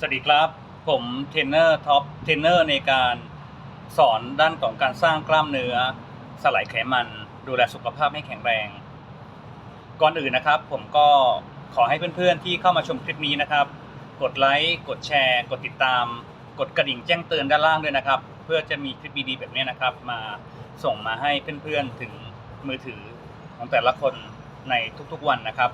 สวัสดีครับ ผมเทรนเนอร์ท็อปเทรนเนอร์ในการสอนด้านของการสร้างกล้ามเนื้อ สลายไขมันดูแลสุขภาพให้แข็งแรง ก่อนอื่นนะครับ ผมก็ขอให้เพื่อนๆที่เข้ามาชมคลิปนี้นะครับ กดไลค์กดแชร์ กดติดตาม กดกระดิ่งแจ้งเตือนด้านล่างด้วยนะครับ เพื่อจะมีคลิปดีๆแบบนี้นะครับ มาส่งมาให้เพื่อนๆถึงมือถือของแต่ละคนในทุกๆวันนะครับ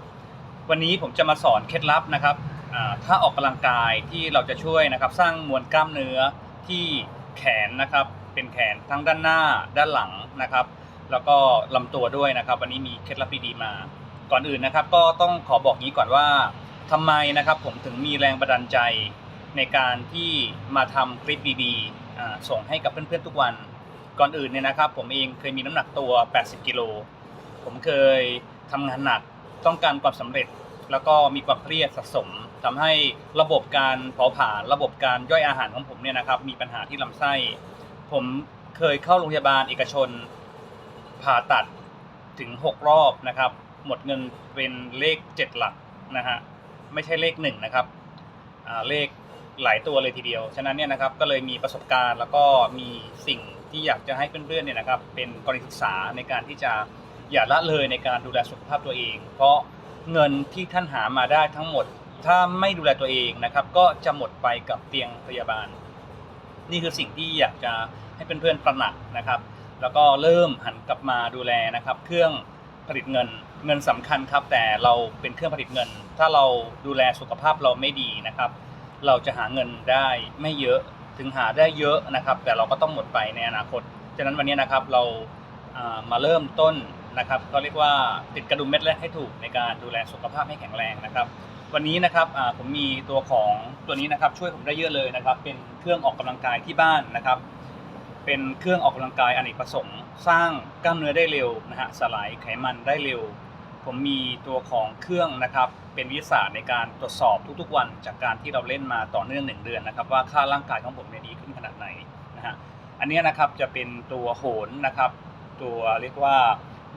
วันนี้ผมจะมาสอนเคล็ดลับนะครับ อ่าถ้าออกกำลังกายที่เราจะช่วยนะครับสร้างมวลกล้ามเนื้อที่แขนนะครับเป็นแขนทั้งด้านหน้าด้านหลังนะครับ แล้วก็ลำตัวด้วยนะครับ วันนี้มีเคล็ดลับดีๆมา ก่อนอื่นนะครับ ก็ต้องขอบอกงี้ก่อนว่าทำไมนะครับผมถึงมีแรงบันดาลใจในการที่มาทำคลิปดีๆอ่าส่งให้กับเพื่อนๆทุกวัน ก่อนอื่นเนี่ยนะครับ ผมเองเคยมีน้ำหนักตัว 80 กิโลผมเคยทำงานหนักต้องการความสำเร็จ แล้วก็มีความเครียดสะสม ทำให้ระบบการเผาผลาญระบบการย่อยอาหารของผมเนี่ยนะครับมีปัญหาที่ลำไส้ ผมเคยเข้าโรงพยาบาลเอกชนผ่าตัดถึง 6 รอบนะครับ หมดเงินเป็นเลข 7 หลักนะฮะไม่ใช่เลข 1 นะครับอ่าเลขหลายตัวเลยทีเดียว ฉะนั้นเนี่ยนะครับก็เลยมีประสบการณ์แล้วก็มีสิ่งที่อยากจะให้เพื่อนๆเนี่ยนะครับเป็นกรณีศึกษาในการที่จะอย่าละเลยในการดูแลสุขภาพตัวเอง เพราะเงินที่ท่านหามาได้ทั้งหมด ถ้าไม่ดูแลตัวเองนะครับ ก็จะหมดไปกับเตียงพยาบาล นี่คือสิ่งที่อยากจะให้เพื่อนๆตระหนักนะครับ แล้วก็เริ่มหันกลับมาดูแลนะครับ เครื่องผลิตเงินเงินสำคัญครับ แต่เราเป็นเครื่องผลิตเงิน ถ้าเราดูแลสุขภาพเราไม่ดีนะครับ เราจะหาเงินได้ไม่เยอะถึงหาได้เยอะนะครับ แต่เราก็ต้องหมดไปในอนาคตฉะนั้นวันนี้นะครับเราอ่ามาเริ่มต้นนะครับก็เรียกว่าติดกระดุมเม็ดแรกให้ถูกในการดูแลสุขภาพให้แข็งแรงนะครับ วันนี้นะครับผมมีตัวของตัวนี้นะครับช่วยผมได้เยอะเลยนะครับ เป็นเครื่องออกกำลังกายที่บ้านนะครับ เป็นเครื่องออกกำลังกายอเนกประสงค์ สร้างกล้ามเนื้อได้เร็วนะฮะสลายไขมันได้เร็ว ผมมีตัวของเครื่องนะครับ เป็นวิทยาศาสตร์ในการตรวจสอบทุกๆวัน จากการที่เราเล่นมาต่อเนื่องหนึ่งเดือนนะครับ ว่าค่าร่างกายของผมเนี่ยดีขึ้นขนาดไหนนะฮะอันนี้นะครับจะเป็นตัวโหนนะครับ ตัวเรียกว่า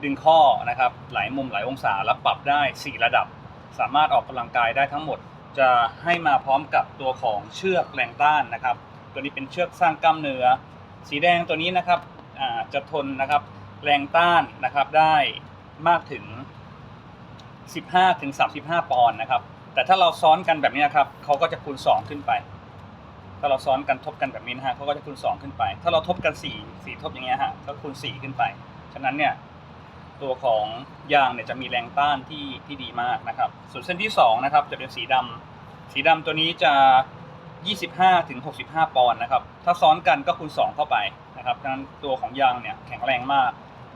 ดึงข้อนะครับหลายมุมหลายองศาแล้วปรับได้ 4 ระดับ สามารถออกกำลังกายได้ทั้งหมด จะให้มาพร้อมกับตัวของเชือกแรงต้านนะครับ ตัวนี้เป็นเชือกสร้างกล้ามเนื้อ สีแดงตัวนี้นะครับจะทนนะครับแรงต้านนะครับได้มากถึง 15ถึง35 ปอนด์นะครับ แต่ถ้าเราซ้อนกันแบบนี้นะครับเขาก็จะคูณ 2 ขึ้นไป ถ้าเราซ้อนกันทบกันแบบนี้นะฮะเขาก็จะคูณ 2 ขึ้นไป ถ้าเราทบกัน 4 4 ทบอย่างเงี้ยฮะก็คูณ 4 ขึ้นไป ฉะนั้นเนี่ย ตัวของยางเนี่ยจะมีแรงต้านที่ที่ดีมากนะครับ ส่วนเส้นที่2นะครับจะเป็นสีดำสีดำตัวนี้จะ 25ถึง65 ปอนด์นะครับ ถ้าซ้อนกันก็คูณ 2 เข้าไปนะครับฉะนั้นตัวของยางเนี่ยแข็งแรงมาก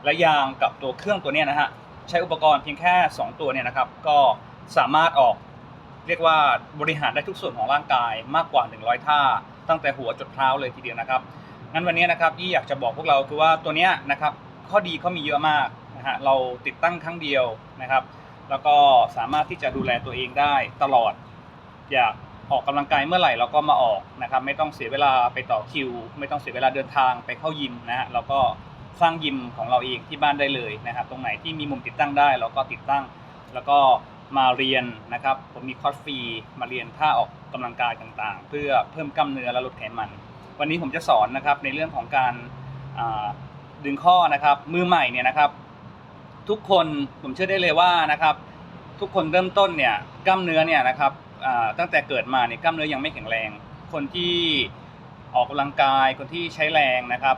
และยางกับตัวเครื่องตัวนี้นะฮะใช้อุปกรณ์เพียงแค่ 2 ตัวเนี่ยนะครับ ก็สามารถออกเรียกว่าบริหารได้ทุกส่วนของร่างกายมากกว่า 100 ท่า ตั้งแต่หัวจดเท้าเลยทีเดียวนะครับงั้นวันนี้นะครับที่อยากจะบอกพวกเราคือว่าตัวนี้นะครับข้อดีเขามีเยอะมาก นะฮะเราติดตั้งครั้งเดียวนะครับ แล้วก็สามารถที่จะดูแลตัวเองได้ตลอด อยากออกกำลังกายเมื่อไหร่เราก็มาออกนะครับ ไม่ต้องเสียเวลาไปต่อคิว ไม่ต้องเสียเวลาเดินทางไปเข้ายิมนะฮะเราก็สร้างยิมของเราเองที่บ้านได้เลยนะครับ ตรงไหนที่มีมุมติดตั้งได้เราก็ติดตั้ง แล้วก็มาเรียนนะครับ ผมมีคอร์สฟรีมาเรียนท่าออกกำลังกายต่างๆ เพื่อเพิ่มกล้ามเนื้อและลดไขมัน วันนี้ผมจะสอนนะครับในเรื่องของการดึงข้อนะครับ มือใหม่เนี่ยนะครับ ทุกคนผมเชื่อได้เลยว่านะครับ ทุกคนเริ่มต้นเนี่ยกล้ามเนื้อเนี่ยนะครับตั้งแต่เกิดมาเนี่ยกล้ามเนื้อยังไม่แข็งแรง คนที่ออกกำลังกายคนที่ใช้แรงนะครับ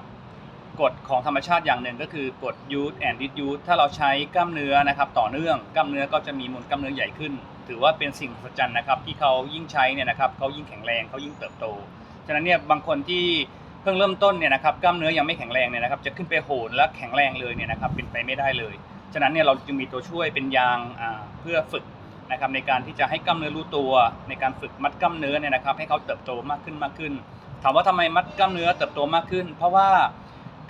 กฎของธรรมชาติอย่างหนึ่งก็คือกฎ use and disuse ถ้าเราใช้กล้ามเนื้อนะครับ ต่อเนื่องกล้ามเนื้อก็จะมีมวลกล้ามเนื้อใหญ่ขึ้น ถือว่าเป็นสิ่งมหัศจรรย์นะครับ ที่เขายิ่งใช้เนี่ยนะครับเขายิ่งแข็งแรงเขายิ่งเติบโตฉะนั้นเนี่ยบางคนที่เพิ่งเริ่มต้นเนี่ยนะครับกล้ามเนื้อยังไม่แข็งแรงเนี่ยนะครับ จะขึ้นไปโหนและแข็งแรงเลยเนี่ยนะครับเป็นไปไม่ได้เลย ฉะนั้นเนี่ยเราจึงมีตัวช่วยเป็นยางเพื่อฝึกนะครับในการที่จะให้กล้ามเนื้อรู้ตัว ในการฝึกมัดกล้ามเนื้อเนี่ยนะครับ ให้เขาเติบโตมากขึ้นมากขึ้น ถามว่าทำไมมัดกล้ามเนื้อเติบโตมากขึ้น เพราะว่า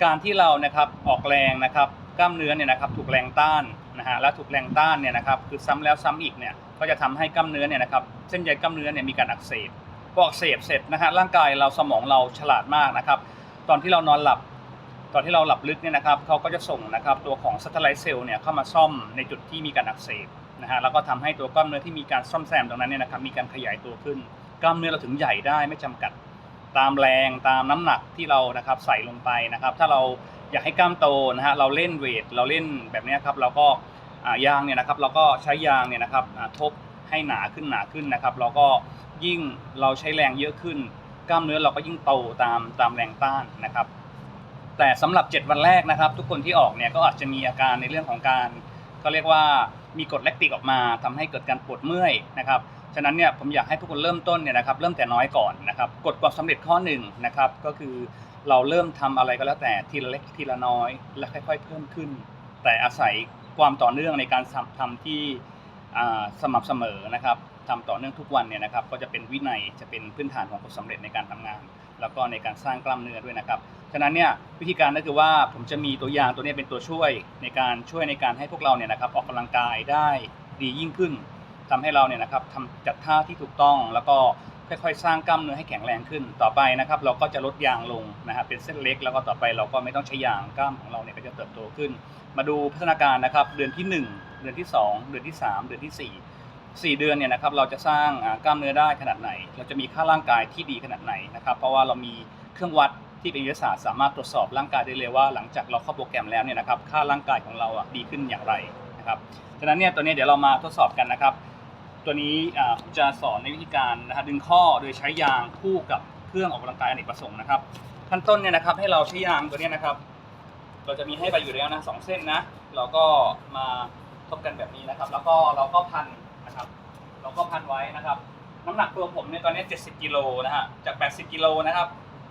การที่เรานะครับออกแรงนะครับกล้ามเนื้อเนี่ยนะครับถูกแรงต้านนะฮะและถูกแรงต้านเนี่ยนะครับคือซ้ำแล้วซ้ำอีกเนี่ยก็จะทำให้กล้ามเนื้อเนี่ยนะครับเส้นใยกล้ามเนื้อเนี่ยมีการอักเสบพออักเสบเสร็จนะฮะร่างกายเราสมองเราฉลาดมากนะครับตอนที่เรานอนหลับ ตอนที่เราหลับลึกเนี่ยนะครับเขาก็จะส่งนะครับตัวของซัตไลท์เซลล์เนี่ยเข้ามาซ่อมในจุดที่มีการอักเสบนะฮะแล้วก็ทำให้ตัวกล้ามเนื้อที่มีการซ่อมแซมตรงนั้นเนี่ยนะครับมีการขยายตัวขึ้น กล้ามเนื้อเราถึงใหญ่ได้ไม่จำกัดตามแรงตามน้ำหนักที่เรานะครับใส่ลงไปนะครับถ้าเราอยากให้กล้ามโตนะฮะเราเล่นเวทเราเล่นแบบนี้ครับเราก็ยางเนี่ยนะครับเราก็ใช้ยางเนี่ยนะครับทบให้หนาขึ้นหนาขึ้นนะครับเราก็ยิ่งเราใช้แรงเยอะขึ้น กล้ามเนื้อเราก็ยิ่งโตตามตามแรงต้านนะครับ แต่สำหรับ 7 วันแรกนะครับ ทุกคนที่ออกเนี่ยก็อาจจะมีอาการในเรื่องของการก็เรียกว่ามีกรดแลคติกออกมาทำให้เกิดการปวดเมื่อยนะครับฉะนั้นเนี่ยผมอยากให้ทุกคนเริ่มต้นเนี่ยนะครับเริ่มแต่น้อยก่อนนะครับกฎความสำเร็จข้อหนึ่งนะครับก็คือเราเริ่มทำอะไรก็แล้วแต่ทีละเล็กทีละน้อยและค่อย ๆ เพิ่มขึ้น แต่อาศัยความต่อเนื่องในการทำทำที่สม่ำเสมอนะครับทำต่อเนื่องทุกวันเนี่ยนะครับ ก็จะเป็นวินัยจะเป็นพื้นฐานของความสำเร็จในการทำงาน แล้วก็ในการสร้างกล้ามเนื้อด้วยนะครับ ฉะนั้นเนี่ยวิธีการก็คือว่าผมจะมีตัวอย่างตัวนี้เป็นตัวช่วยในการช่วยในการให้พวกเราเนี่ยนะครับออกกำลังกายได้ดียิ่งขึ้นทำให้เราเนี่ยนะครับทำจัดท่าที่ถูกต้อง แล้วก็ค่อยๆ สร้างกล้ามเนื้อให้แข็งแรงขึ้น ต่อไปนะครับ เราก็จะลดยางลงนะครับเป็นเส้นเล็ก แล้วก็ต่อไปเราก็ไม่ต้องใช้ยางกล้ามของเราเนี่ยก็จะเติบโตขึ้น มาดูพัฒนาการนะครับเดือนที่ 1 เดือนที่ 2 เดือนที่ 3 เดือนที่ 4 4 เดือนเนี่ยนะครับเราจะสร้างกล้ามเนื้อได้ขนาดไหน เราจะมีค่าร่างกายที่ดีขนาดไหนนะครับ เพราะว่าเรามีเครื่องวัด ที่เป็นวิทยาศาสตร์สามารถตรวจสอบร่างกายได้เลยว่า หลังจากเราเข้าโปรแกรมแล้วเนี่ยนะครับค่าร่างกายของเราอะดีขึ้นอย่างไรนะครับฉะนั้นเนี่ยตัวนี้เดี๋ยวเรามาทดสอบกันนะครับ ตัวนี้จะสอนในวิธีการนะครับดึงข้อโดยใช้ยางคู่กับเครื่องออกกำลังกายอเนกประสงค์นะครับขั้นต้นเนี่ยนะครับให้เราใช้ยางตัวนี้นะครับ เราจะมีให้ไปอยู่แล้วนะสองเส้นนะเราก็มาทบกันแบบนี้นะครับ แล้วก็เราก็พันนะครับ เราก็พันไว้นะครับ น้ำหนักตัวผมเนี่ยตอนนี้ 70กิโลนะฮะจาก 80กิโลนะครับ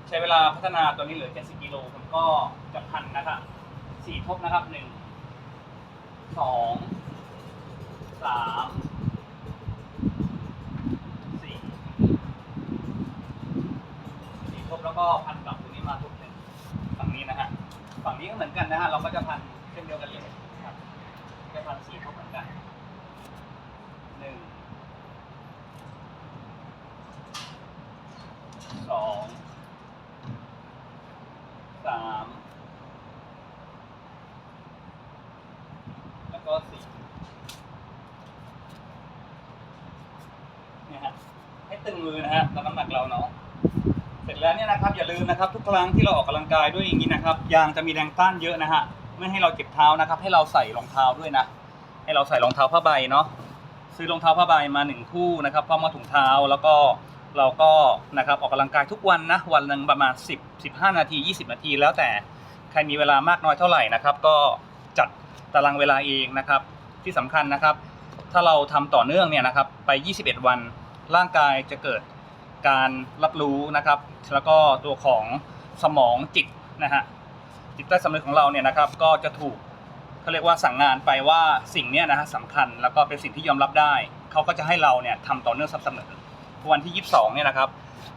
ใช้เวลาพัฒนาตัวนี้เหลือ 70กิโลผมก็จะพันนะครับสี่ทบนะครับหนึ่งสองสามสี่สี่ทบแล้วก็พันกลับตรงนี้มาทบหนึ่งฝั่งนี้นะฮะฝั่งนี้ก็เหมือนกันนะฮะเราก็จะพันเช่นเดียวกันเลยครับจะพันสีเขาเหมือนกันหนึ่งสอง สามแล้วก็สี่เนี่ยฮะให้ตึงมือนะฮะแล้วน้ำหนักเราเนาะเสร็จแล้วเนี่ยนะครับอย่าลืมนะครับ ทุกครั้งที่เราออกกำลังกายด้วยอย่างนี้นะครับยางจะมีแรงต้านเยอะนะฮะไม่ให้เราเจ็บเท้านะครับ ให้เราใส่รองเท้าด้วยนะให้เราใส่รองเท้าผ้าใบเนาะซื้อรองเท้าผ้าใบมาหนึ่งคู่นะครับพร้อมมาถุงเท้าแล้วก็ เราก็นะครับออกกำลังกายทุกวันนะวันหนึ่งประมาณ 10 15 นาที 20 นาที แล้วแต่ใครมีเวลามากน้อยเท่าไหร่นะครับ ก็จัดตารางเวลาเองนะครับ ที่สำคัญนะครับ ถ้าเราทำต่อเนื่องเนี่ยนะครับไป 21 วันร่างกายจะเกิดการรับรู้นะครับ แล้วก็ตัวของสมองจิตนะฮะจิตใต้สำนึกของเราเนี่ยนะครับ ก็จะถูกเขาเรียกว่าสั่งงานไปว่าสิ่งนี้นะฮะสำคัญแล้วก็เป็นสิ่งที่ยอมรับได้ เขาก็จะให้เราเนี่ยทำต่อเนื่องสม่ำเสมอ วันที่ 22 เนี่ยนะครับ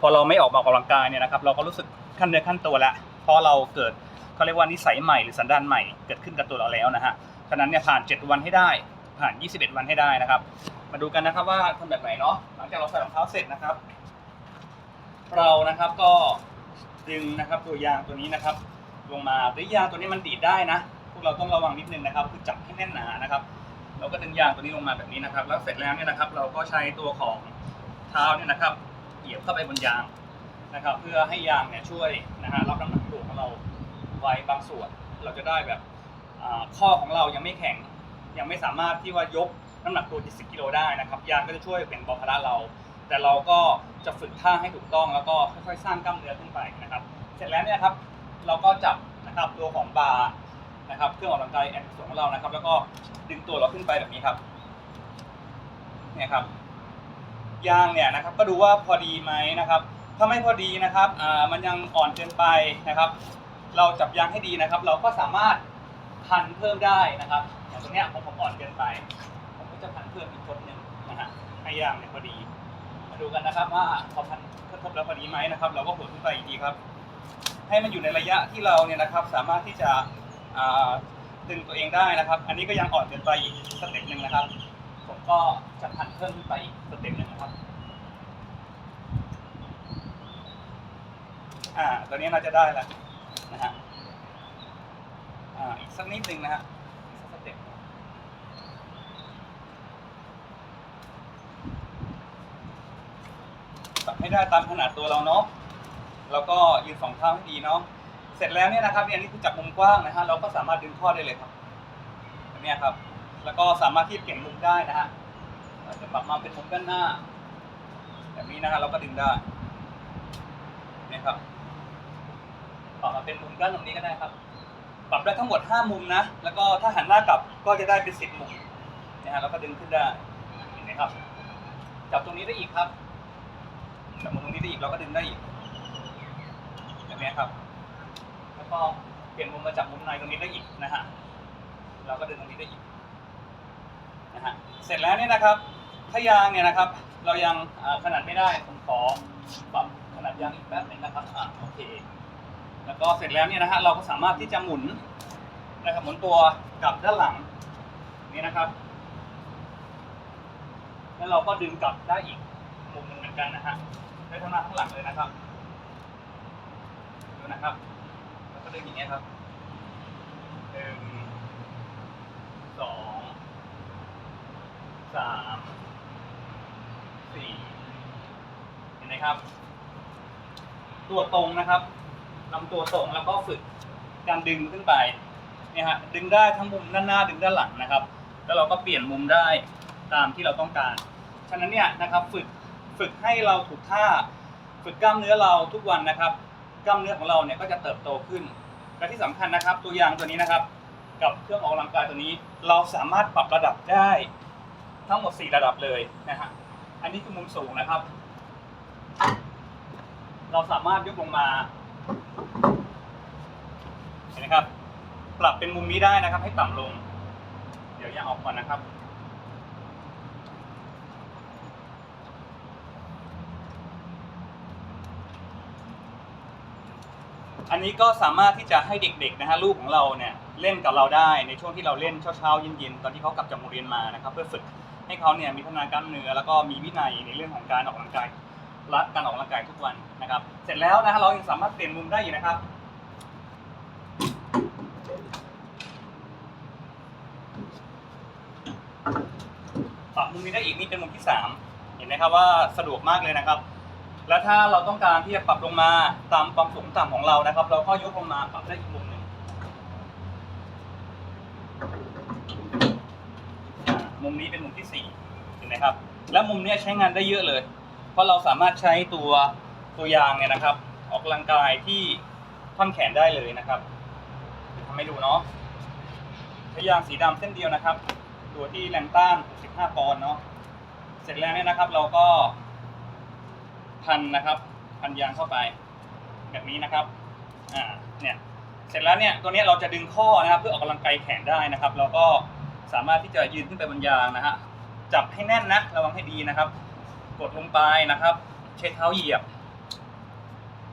พอเราไม่ออกมาออกกำลังกายเนี่ยนะครับ เราก็รู้สึกขั้นเนื้อขั้นตัวแล้วเพราะเราเกิดเขาเรียกว่านิสัยใหม่หรือสันดานใหม่เกิดขึ้นกับตัวเราแล้วนะฮะ ฉะนั้นเนี่ยผ่าน 7 วันให้ได้ ผ่าน 21 วันให้ได้นะครับ มาดูกันนะครับว่าทำแบบไหนเนาะ หลังจากเราใส่รองเท้าเสร็จนะครับ เรานะครับก็ดึงนะครับตัวยางตัวนี้นะครับ ลงมาหรือยางตัวนี้มันดีดได้นะพวกเราต้องระวังนิดนึงนะครับ คือจับให้แน่นหนานะครับ เราก็ดึงยางตัวนี้ลงมาแบบนี้นะครับ แล้วเสร็จแล้วเนี่ยนะครับ เราก็ใช้ตัวของ ท้าเนี่ยนะครับเหยียบเข้าไปบนยางนะครับ เพื่อให้ยางเนี่ยช่วยนะฮะรับน้ำหนักตัวของเราไว้บางส่วน เราจะได้แบบข้อของเรายังไม่แข็ง ยังไม่สามารถที่ว่ายกน้ำหนักตัว70กิโลได้นะครับ ยางก็จะช่วยแบ่งเบาภาระเรา แต่เราก็จะฝึกท่าให้ถูกต้องแล้วก็ค่อยๆ สร้างกล้ามเนื้อขึ้นไปนะครับ เสร็จแล้วเนี่ยครับเราก็จับนะครับตัวของบาร์นะครับเครื่องออกกำลังกายแอนด์ของเรานะครับ แล้วก็ดึงตัวเราขึ้นไปแบบนี้ครับเนี่ยครับ ยางเนี่ยนะครับก็ดูว่าพอดีไหมนะครับ ถ้าไม่พอดีนะครับมันยังอ่อนเกินไปนะครับ เราจับยางให้ดีนะครับ เราก็สามารถพันเพิ่มได้นะครับอย่างตรงเนี้ยผมผมอ่อนเกินไป ผมก็จะพันเพิ่มอีกคนหนึ่งนะฮะให้ยางเนี่ยพอดี มาดูกันนะครับว่าพอพันกระทบแล้วพอดีไหมนะครับ เราก็หดขึ้นไปอีกทีครับ ให้มันอยู่ในระยะที่เราเนี่ยนะครับ สามารถที่จะดึงตัวเองได้นะครับ อันนี้ก็ยังอ่อนเกินไปอีกสเต็ปหนึ่งนะครับ ผมก็จะพันเพิ่มขึ้นไปอีกสเต็ปหนึ่งนะครับ อ่าตอนนี้เราจะได้แล้วนะฮะ อ่า อีกสักนิดหนึ่งนะฮะสักสเต็ปทำให้ได้ตามขนาดตัวเราเนาะ แล้วก็ยืนสองเท้าให้ดีเนาะ เสร็จแล้วเนี่ยนะครับเนี่ยนนี่คือจากมุมกว้างนะฮะ เราก็สามารถดึงข้อได้เลยครับแบบเนี้ยครับ แล้วก็สามารถที่เปลี่ยนมุมได้นะฮะเราจะปรับมาเป็นมุมด้านหน้า แบบนี้นะฮะเราก็ดึงได้นี่ครับปรับมาเป็นมุมด้านตรงนี้ก็ได้ครับ ปรับได้ทั้งหมด 5 มุมนะ แล้วก็ถ้าหันหน้ากลับก็จะได้เป็น 10 มุมนะฮะแล้วก็ดึงขึ้นได้เห็นไหมครับ จับตรงนี้ได้อีกครับจับมุมตรงนี้ได้อีกเราก็ดึงได้อีกแบบนี้ครับ แล้วก็เปลี่ยนมุมมาจับมุมในตรงนี้ได้อีกนะฮะเราก็ดึงตรงนี้ได้อีก นะฮะเสร็จแล้วเนี่ยนะครับถ้ายางเนี่ยนะครับ เรายังขนาดไม่ได้ผมขอปรับขนาดยางอีกแป๊บหนึงนะครับอ่าโอเคแล้วก็เสร็จแล้วเนี่ยนะฮะเราก็สามารถที่จะหมุนนะครับหมุนตัวกลับด้านหลังนี่นะครับ แล้วเราก็ดึงกลับได้อีกมุมหนึ่งเหมือนกันนะฮะได้ทั้งหน้าทั้งหลังเลยนะครับดูนะครับแล้วก็ดึงอย่างเงี้ยครับหนึ่งสอง สามสี่เห็นไหมครับ ตัวตรงนะครับลำตัวตรงแล้วก็ฝึกการดึงขึ้นไปเนี่ยฮะดึงได้ทั้งมุมด้านหน้าดึงด้านหลังนะครับ แล้วเราก็เปลี่ยนมุมได้ตามที่เราต้องการ ฉะนั้นเนี่ยนะครับฝึกฝึกให้เราถูกท่า ฝึกกล้ามเนื้อเราทุกวันนะครับ กล้ามเนื้อของเราเนี่ยก็จะเติบโตขึ้น และที่สำคัญนะครับ ตัวอย่างตัวนี้นะครับ กับเครื่องออกกำลังกายตัวนี้ เราสามารถปรับระดับได้ ทั้งหมด 4 ระดับเลยนะฮะ อันนี้คือมุมสูงนะครับ เราสามารถยกลงมา เห็นไหมครับ ปรับเป็นมุมนี้ได้นะครับ ให้ต่ำลง เดี๋ยวยางออกก่อนนะครับ อันนี้ก็สามารถที่จะให้เด็กๆนะฮะลูกของเราเนี่ยเล่นกับเราได้ในช่วงที่เราเล่นเช้าๆเย็นๆตอนที่เขากลับจากโรงเรียนมานะครับ เพื่อฝึก ให้เขาเนี่ยมีพัฒนากล้ามเนื้อแล้วก็มีวินัยในเรื่องของการออกกำลังกายรักการออกกำลังกายทุกวันนะครับ เสร็จแล้วนะฮะเรายังสามารถเปลี่ยนมุมได้อีกนะครับปรับมุมนี้ได้อีกนี่เป็นมุมที่สามเห็นไหมครับว่าสะดวกมากเลยนะครับ แล้วถ้าเราต้องการที่จะปรับลงมาตามความสูงต่ำของเรานะครับ เราก็ยกลงมาปรับได้อีกมุมนึงอ่า มุมนี้เป็นมุมที่สี่เห็นไหมครับ แล้วมุมนี้ใช้งานได้เยอะเลย เพราะเราสามารถใช้ตัวตัวยางเนี่ยนะครับ ออกกำลังกายที่ท่อนแขนได้เลยนะครับทำให้ดูเนาะใช้ยางสีดำเส้นเดียวนะครับ ตัวที่แรงต้าน 65 ปอนด์เนาะเสร็จแล้วเนี่ยนะครับ เราก็ พันนะครับ พันยางเข้าไป แบบนี้นะครับอ่าเนี่ยเสร็จแล้วเนี่ยตัวเนี้ยเราจะดึงข้อนะครับ เพื่อออกกำลังกายแขนได้นะครับ เราก็ สามารถที่จะยืนขึ้นไปบนยางนะฮะจับให้แน่นนะระวังให้ดีนะครับ กดลงไปนะครับเช็ดเท้าเหยียบ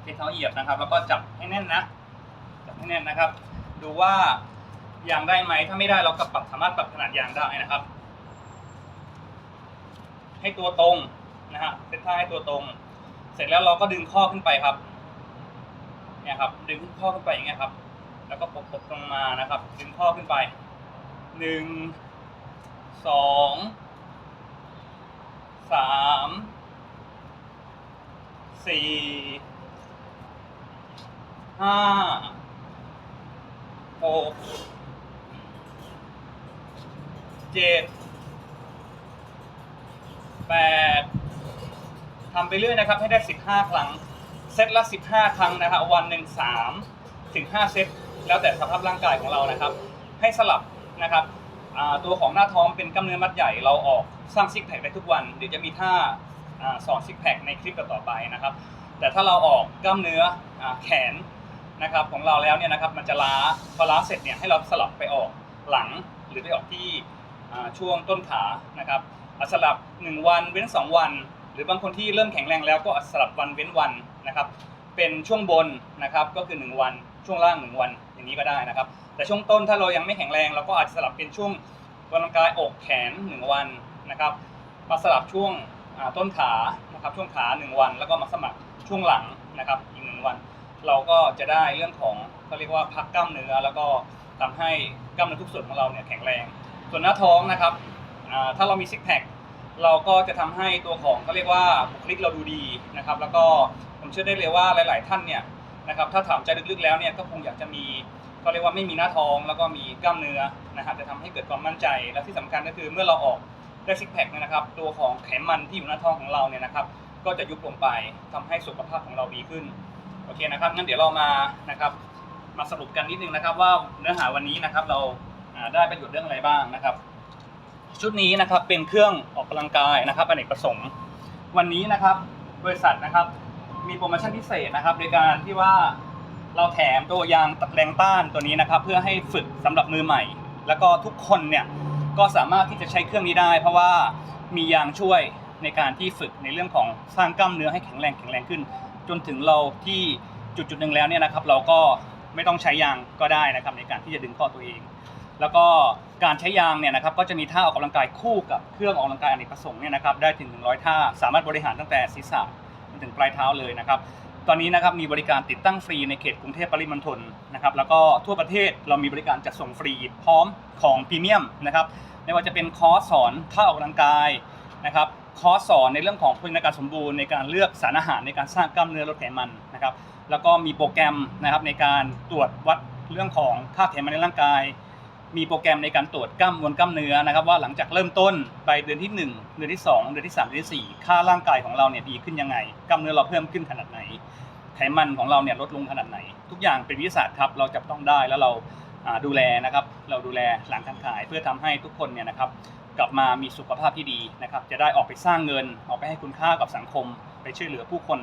เช็ดเท้าเหยียบนะครับ แล้วก็จับให้แน่นนะจับให้แน่นนะครับ ดูว่ายางได้ไหมถ้าไม่ได้เราก็ปรับสามารถปรับขนาดยางได้นะครับ ให้ตัวตรงนะฮะเซตท่าให้ตัวตรง เสร็จแล้วเราก็ดึงข้อขึ้นไปครับเนี่ยครับ ดึงข้อขึ้นไปอย่างเงี้ยครับ แล้วก็ปกปกลงมานะครับ ดึงข้อขึ้นไป หนึ่งสองสามสี่ห้าหกเจ็ดแปดทำไปเรื่อยนะครับ ให้ได้15ครั้ง เซตละ15ครั้งนะครับวันหนึ่ง3ถึง5เซตแล้วแต่สภาพร่างกายของเรานะครับ ให้สลับ นะครับตัวของหน้าท้องเป็นกล้ามเนื้อมัดใหญ่เราออกสร้างซิกแพคได้ทุกวันเดี๋ยวจะมีท่าสอนซิกแพคในคลิปต่อไปนะครับ แต่ถ้าเราออกกล้ามเนื้อแขนนะครับของเราแล้วเนี่ยนะครับมันจะล้าพอล้าเสร็จเนี่ยให้เราสลับไปออกหลังหรือไปออกที่ช่วงต้นขานะครับสลับ 1 วันเว้น 2 วัน หรือบางคนที่เริ่มแข็งแรงแล้วก็สลับวันเว้นวันนะครับเป็นช่วงบนนะครับก็คือ 1 วัน ช่วงล่าง1วันอย่างนี้ก็ได้นะครับ แต่ช่วงต้นถ้าเรายังไม่แข็งแรงเราก็อาจจะสลับเป็นช่วงกำลังกายอกแขน1วันนะครับมาสลับช่วงต้นขานะครับช่วงขา1วัน แล้วก็มาสมัครช่วงหลังนะครับอีก1วัน เราก็จะได้เรื่องของเขาเรียกว่าพักกล้ามเนื้อแล้วก็ทำให้กล้ามเนื้อทุกส่วนของเราเนี่ยแข็งแรง ส่วนหน้าท้องนะครับถ้าเรามีซิกแพคเราก็จะทำให้ตัวของเขาเรียกว่าบุคลิกเราดูดีนะครับ แล้วก็ผมเชื่อได้เลยว่าหลาย ๆ ท่านเนี่ย นะครับถ้าถามใจลึกๆแล้วเนี่ยก็คงอยากจะมีก็เรียกว่าไม่มีหน้าท้องแล้วก็มีกล้ามเนื้อนะฮะจะทำให้เกิดความมั่นใจและที่สำคัญก็คือเมื่อเราออกได้ซิกแพคเนี่ยนะครับ ตัวของไขมันที่อยู่หน้าท้องของเราเนี่ยนะครับ ก็จะยุบลงไปทำให้สุขภาพของเราดีขึ้นโอเคนะครับงั้นเดี๋ยวเรามานะครับมาสรุปกันนิดนึงนะครับว่าเนื้อหาวันนี้นะครับเราได้ประโยชน์เรื่องอะไรบ้างนะครับ ชุดนี้นะครับเป็นเครื่องออกกำลังกายนะครับอเนกประสงค์ วันนี้นะครับบริษัทนะครับ มีโปรโมชั่นพิเศษนะครับโดยการที่ว่าเราแถมตัวยางแรงต้านตัวนี้นะครับ เพื่อให้ฝึกสำหรับมือใหม่ แล้วก็ทุกคนเนี่ยก็สามารถที่จะใช้เครื่องนี้ได้ เพราะว่ามียางช่วยในการที่ฝึกในเรื่องของสร้างกล้ามเนื้อให้แข็งแรงแข็งแรงขึ้น จนถึงเราที่จุดจุดๆหนึ่งแล้วเนี่ยนะครับ เราก็ไม่ต้องใช้ยางก็ได้นะครับในการที่จะดึงข้อตัวเอง แล้วก็การใช้ยางเนี่ยนะครับก็จะมีท่าออกกำลังกายคู่กับเครื่องออกกำลังกายอเนกประสงค์เนี่ยนะครับได้ถึง 100 ท่าสามารถบริหารตั้งแต่ศีรษะ ถึงปลายเท้าเลยนะครับ ตอนนี้นะครับมีบริการติดตั้งฟรีในเขตกรุงเทพปริมณฑลนะครับแล้วก็ทั่วประเทศเรามีบริการจัดส่งฟรีพร้อมของพรีเมียมนะครับไม่ว่าจะเป็นคอร์สสอนท่าออกกำลังกายนะครับคอร์สสอนในเรื่องของพลังการสมบูรณ์ในการเลือกสารอาหารในการสร้างกล้ามเนื้อลดไขมันนะครับแล้วก็มีโปรแกรมนะครับในการตรวจวัดเรื่องของค่าไขมันในร่างกาย มีโปรแกรมในการตรวจกล้ามมวลกล้ามเนื้อนะครับ ว่าหลังจากเริ่มต้นไปเดือนที่ 1 เดือนที่ 2 เดือนที่ 3 เดือนที่ 4 ค่าร่างกายของเราเนี่ยดีขึ้นยังไง กล้ามเนื้อเราเพิ่มขึ้นขนาดไหน ไขมันของเราเนี่ยลดลงขนาดไหน ทุกอย่างเป็นวิทยาศาสตร์ครับเราจับต้องได้แล้วเราอ่าดูแลนะครับ เราดูแลหลังการขายเพื่อทำให้ทุกคนเนี่ยนะครับกลับมามีสุขภาพที่ดีนะครับ จะได้ออกไปสร้างเงินออกไปให้คุณค่ากับสังคม ไปช่วยเหลือผู้คน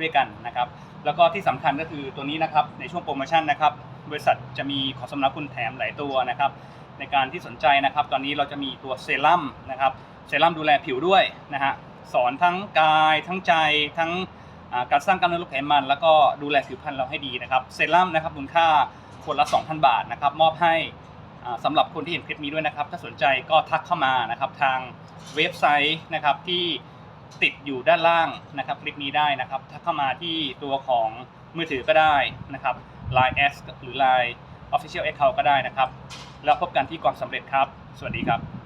ด้วยกันนะครับ แล้วก็ที่สำคัญก็คือตัวนี้นะครับในช่วงโปรโมชั่นนะครับบริษัทจะมีของสำนักคุณแถมหลายตัวนะครับ ในการที่สนใจนะครับ ตอนนี้เราจะมีตัวเซรั่มนะครับเซรั่มดูแลผิวด้วยนะฮะสอนทั้งกายทั้งใจทั้งการสร้างกล้ามเนื้อลดไขมัน แล้วก็ดูแลผิวพรรณเราให้ดีนะครับเซรั่มนะครับมูลค่าคนละ 2,000 บาทนะครับมอบให้อ่าสำหรับคนที่เห็นคลิปนี้ด้วยนะครับ ถ้าสนใจก็ทักเข้ามานะครับทางเว็บไซต์นะครับที่ ติดอยู่ด้านล่างนะครับ คลิปนี้ได้นะครับถ้าเข้ามาที่ตัวของมือถือก็ได้นะครับ Line S หรือ Line Official Account ก็ได้นะครับ แล้วพบกันที่กองสำเร็จครับ สวัสดีครับ